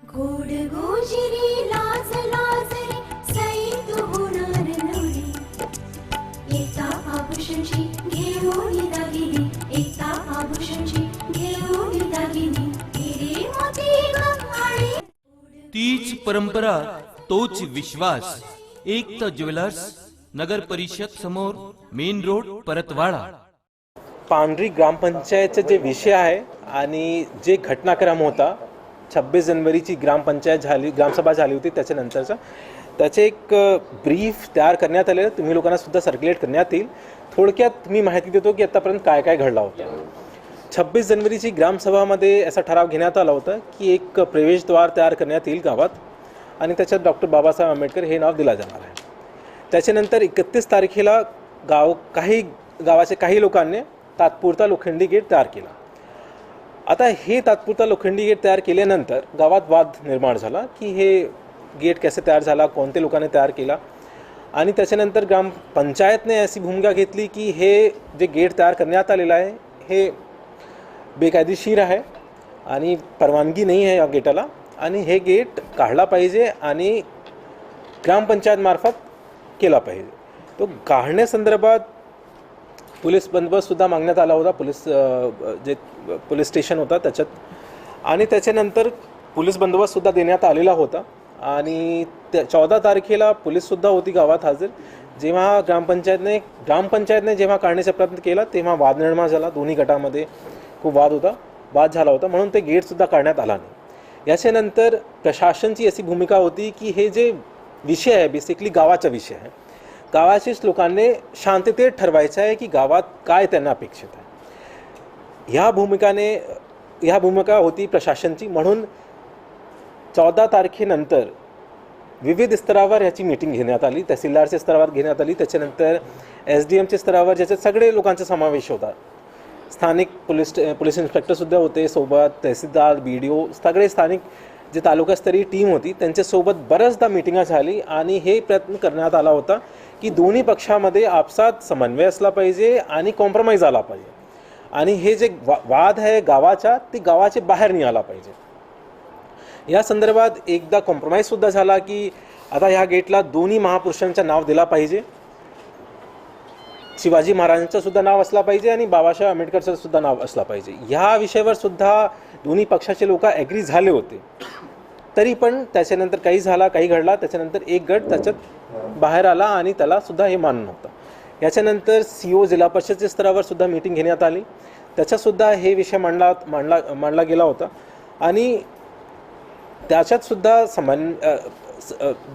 गोड गोजिरी लाज लाजरी सई तू होणार नवरी. एका आभूषणची घेऊन दागिनी एका आभूषणची घेऊन दागिनी. हिरे मोती ग आणि तीच परंपरा तोच विश्वास. एकता ज्वेलर्स नगर परिषद समोर मेन रोड परतवाडा. पांढरी ग्रामपंचायतचे जे विषय आहे आणि जे घटनाक्रम होता छब्बीस जनवरीची ग्रामपंचायत झाली ग्रामसभा झाली होती त्याच्यानंतरचा. त्याचे एक ब्रीफ तयार करण्यात आलेलं तुम्ही लोकांना सुद्धा सर्क्युलेट करण्यात येईल. थोडक्यात मी माहिती देतो की आतापर्यंत काय काय घडला होता. छब्बीस जनवरीची ग्रामसभामध्ये असा ठराव घेण्यात आला होता की एक प्रवेशद्वार तयार करण्यात येईल गावात आणि त्याच्यात डॉक्टर बाबासाहेब आंबेडकर हे नाव दिलं जाणार आहे. त्याच्यानंतर एकतीस तारखेला गाव काही गावाच्या काही लोकांनी तात्पुरता लोखंडी गेट तयार केला. आता हे तात्पुरता लोखंडी गेट तयार केल्यानंतर गावात वाद निर्माण झाला की हे गेट कसे तयार झाला कोणत्या लोकांनी तयार केला? आणि त्याच्यानंतर ग्रामपंचायतने अशी भूमिका घेतली की हे जे गेट तयार करण्यात आलेलं आहे हे बेकायदेशीर आहे आणि परवानगी नाही आहे या गेटाला. आणि हे गेट काढला पाहिजे आणि ग्रामपंचायतमार्फत केला पाहिजे. तो काढण्यासंदर्भात पोलीस बंदोबस्तसुद्धा मागण्यात आला होता. पोलीस जे पोलीस स्टेशन होता त्याच्यात. आणि त्याच्यानंतर पोलीस बंदोबस्तसुद्धा देण्यात आलेला होता. आणि त्या चौदा तारखेला पोलीससुद्धा होती गावात हजर. जेव्हा ग्रामपंचायतने ग्रामपंचायतने जेव्हा काढण्याचा प्रयत्न केला तेव्हा वाद निर्माण झाला. दोन्ही गटामध्ये खूप वाद होता. वाद झाला होता. म्हणून ते गेटसुद्धा काढण्यात आला नाही. याच्यानंतर प्रशासनची अशी भूमिका होती की हे जे विषय आहे बेसिकली गावाचा विषय आहे. गावाच्याच लोकांनी शांततेत ठरवायचं आहे की गावात काय त्यांना अपेक्षित आहे. ह्या भूमिकाने ह्या भूमिका होती प्रशासनची. म्हणून चौदा तारखेनंतर विविध स्तरावर ह्याची मीटिंग घेण्यात आली. तहसीलदारच्या स्तरावर घेण्यात आली. त्याच्यानंतर एस डी एमच्या स्तरावर ज्याच्यात सगळे लोकांचा समावेश होता. स्थानिक पोलीस पोलीस इन्स्पेक्टरसुद्धा होते. सोबत तहसीलदार बी डी ओ सगळे स्थानिक जे तालुकास्तरीय टीम होती त्यांच्यासोबत बऱ्याचदा मिटिंगा झाली आणि हे प्रयत्न करण्यात आला होता की दोन्ही पक्षामध्ये आपसात समन्वय असला पाहिजे आणि कॉम्प्रोमाइज आला पाहिजे. आणि हे जे वा वाद आहे गावाचा ते गावाचे बाहेर निघाला पाहिजे. या संदर्भात एकदा कॉम्प्रोमाइजसुद्धा झाला की आता ह्या गेटला दोन्ही महापुरुषांचं नाव दिला पाहिजे. शिवाजी महाराजांचं सुद्धा नाव असला पाहिजे आणि बाबासाहेब आंबेडकरचं सुद्धा नाव असला पाहिजे. ह्या विषयावर सुद्धा दोन्ही पक्षाचे लोक ॲग्री झाले होते. तरी पण त्याच्यानंतर काही झाला काही घडला त्याच्यानंतर एक गट त्याच्यात बाहेर आला आणि त्याला सुद्धा हे मान नव्हतं याच्यानंतर सी ओ जिल्हा परिषदच्या स्तरावर सुद्धा मीटिंग घेण्यात आली. त्याच्यातसुद्धा हे विषय मांडला मांडला मांडला गेला होता. आणि त्याच्यात सुद्धा समान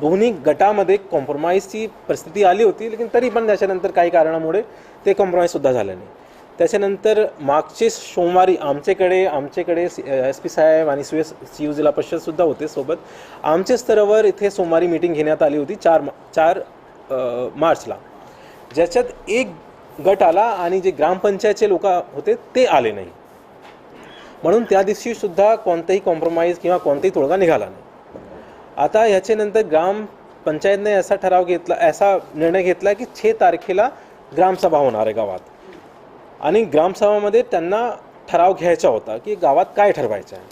दोन्ही गटामध्ये कॉम्प्रोमाइजची परिस्थिती आली होती लेकिन तरी पण त्याच्यानंतर काही कारणामुळे ते कॉम्प्रोमाइजसुद्धा झालं नाही. त्याच्यानंतर मागचे सोमवारी आमच्याकडे आमच्याकडे एस पी साहेब आणि सुएस सी यू जिल्हा परिषदसुद्धा होते सोबत. आमच्या स्तरावर इथे सोमवारी मीटिंग घेण्यात आली होती चार चार मार्चला. ज्याच्यात एक गट आला आणि जे ग्रामपंचायतचे लोक होते ते आले नाही. म्हणून त्या दिवशी सुद्धा कोणताही कॉम्प्रोमाइज किंवा कोणताही तोडगा निघाला नाही. आता ह्याच्यानंतर ग्रामपंचायतने असा ठराव घेतला असा निर्णय घेतला की छे तारखेला ग्रामसभा होणार आहे गावात. आणि ग्रामसभामध्ये त्यांना ठराव घ्यायचा होता की गावात काय ठरवायचं आहे.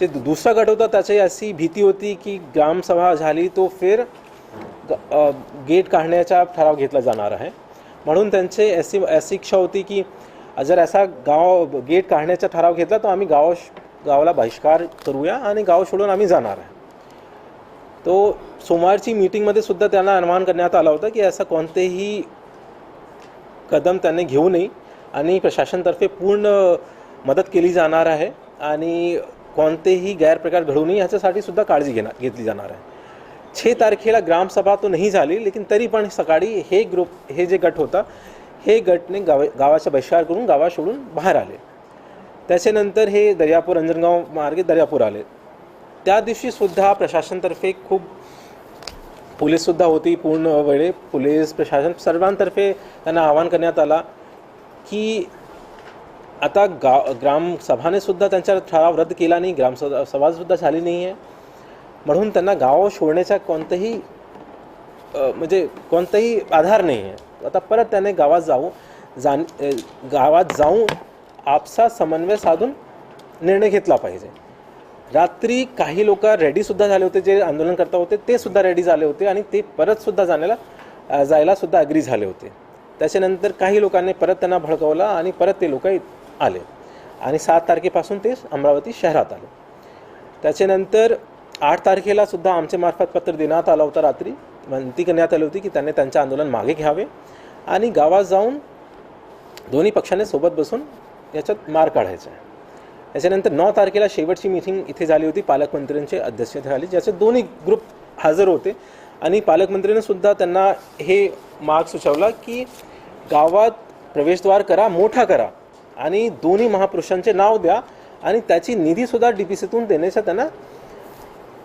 जे दुसरा गट होता त्याची अशी भीती होती की ग्रामसभा झाली तो फिर गेट काढण्याचा ठराव घेतला जाणार आहे. म्हणून त्यांचे अशी अशी इच्छा होती की जर असा गाव गेट काढण्याचा ठराव घेतला तर आम्ही गाव गावाला बहिष्कार करूया आणि गाव सोडून आम्ही जाणार आहे. तो सोमवारची मीटिंगमध्ये सुद्धा त्यांना अनुमान करण्यात आला होता की असं कोणतेही कदम त्यांनी घेऊ नये आणि प्रशासनतर्फे पूर्ण मदत केली जाणार आहे आणि कोणतेही गैरप्रकार घडू नये ह्याच्यासाठी सुद्धा काळजी घेणार घेतली जाणार आहे. छे तारखेला ग्रामसभा तो नाही झाली लेकिन तरी पण सकाळी हे ग्रुप हे जे गट होता हे गटने गाव गावाचा बहिष्कार करून गावा सोडून बाहेर आले. त्याच्यानंतर हे दर्यापूर अंजनगाव मार्गे दर्यापूर आले. त्या दिवशी सुद्धा प्रशासनतर्फे खूप पोलीससुद्धा होती पूर्ण वेळे. पोलीस प्रशासन सर्वांतर्फे त्यांना आवाहन करण्यात आला की आता गा ग्रामसभाने सुद्धा त्यांचा ठराव रद्द केला नाही ग्रामसभा सभासुद्धा झाली नाही आहे. म्हणून त्यांना गाव सोडण्याचा कोणताही म्हणजे कोणताही आधार नाही आहे. आता परत त्याने गावात जाऊ जाण गावात जाऊन आपसा समन्वय साधून निर्णय घेतला पाहिजे. रात्री काही लोक रेडी सुद्धा झाले होते जे आंदोलन करता होते ते सुद्धा रेडी झाले होते आणि ते परत सुद्धा जाण्याला जायलासुद्धा जायला सुद्धा अग्री झाले होते. त्याच्यानंतर काही लोकांनी परत त्यांना भडकवला आणि परत ते लोक आले. आणि सात तारखेपासून ते अमरावती शहरात आले. त्याच्यानंतर आठ तारखेला सुद्धा आमच्या मार्फत पत्र देण्यात आलं होतं रात्री. विनंती करण्यात आली होती की त्यांनी त्यांचे आंदोलन मागे घ्यावे आणि गावात जाऊन दोन्ही पक्षाने सोबत बसून याच्यात मार काढायचा आहे. त्याच्यानंतर नऊ तारखेला शेवटची मीटिंग इथे झाली होती. पालकमंत्र्यांच्या अध्यक्षतेखाली ज्याचे दोन्ही ग्रुप हजर होते. आणि पालकमंत्र्यांनी सुद्धा त्यांना हे मार्ग सुचवला की गावात प्रवेशद्वार करा मोठा करा आणि दोन्ही महापुरुषांचे नाव द्या आणि त्याची निधीसुद्धा डी पी सीतून देण्याचा त्यांना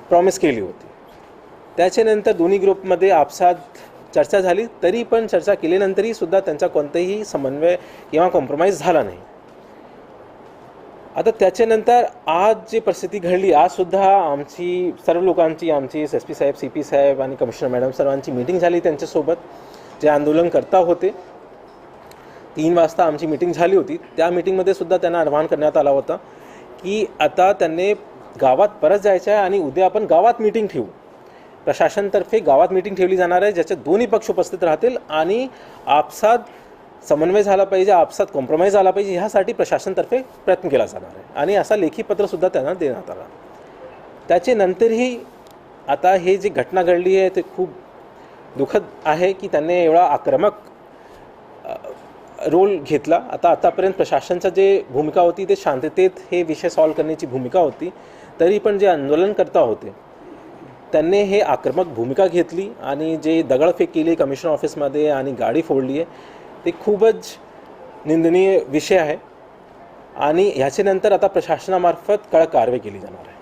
प्रॉमिस केली होती. त्याच्यानंतर दोन्ही ग्रुपमध्ये आपसात चर्चा झाली. तरी पण चर्चा केल्यानंतरही सुद्धा त्यांचा कोणताही समन्वय किंवा कॉम्प्रोमाइज झाला नाही. आता त्याच्यानंतर आज जी परिस्थिती घडली आजसुद्धा आमची सर्व लोकांची आमची एस पी साहेब सी पी साहेब आणि कमिशनर मॅडम सर्वांची मीटिंग झाली त्यांच्यासोबत जे आंदोलन करता होते. तीन वाजता आमची मीटिंग झाली होती. त्या मीटिंगमध्ये सुद्धा त्यांना आवाहन करण्यात आला होता की आता त्यांनी गावात परत जायचं आहे आणि उद्या आपण गावात मीटिंग ठेवू. प्रशासनतर्फे गावात मीटिंग ठेवली जाणार आहे ज्याच्यात दोन्ही पक्ष उपस्थित राहतील आणि आपसात समन्वय झाला पाहिजे आपसात कॉम्प्रोमाइज झाला पाहिजे ह्यासाठी प्रशासनतर्फे प्रयत्न केला जाणार आहे. आणि असा लेखी पत्रसुद्धा त्यांना देण्यात आला. त्याचे नंतरही आता हे जी घटना घडली आहे ते खूप दुःखद आहे की त्यांनी एवढा आक्रमक रोल घेतला. आता आतापर्यंत प्रशासनचा जे भूमिका होती ते शांततेत हे विषय सॉल्व करण्याची भूमिका होती. तरी पण जे आंदोलनकर्ता होते त्यांनी हे आक्रमक भूमिका घेतली आणि जे दगडफेक केली कमिशनर ऑफिसमध्ये आणि गाडी फोडली आहे ते खूपच निंदनीय विषय आहे. आणि ह्याच्यानंतर आता प्रशासनामार्फत कडक कारवाई केली जाणार आहे.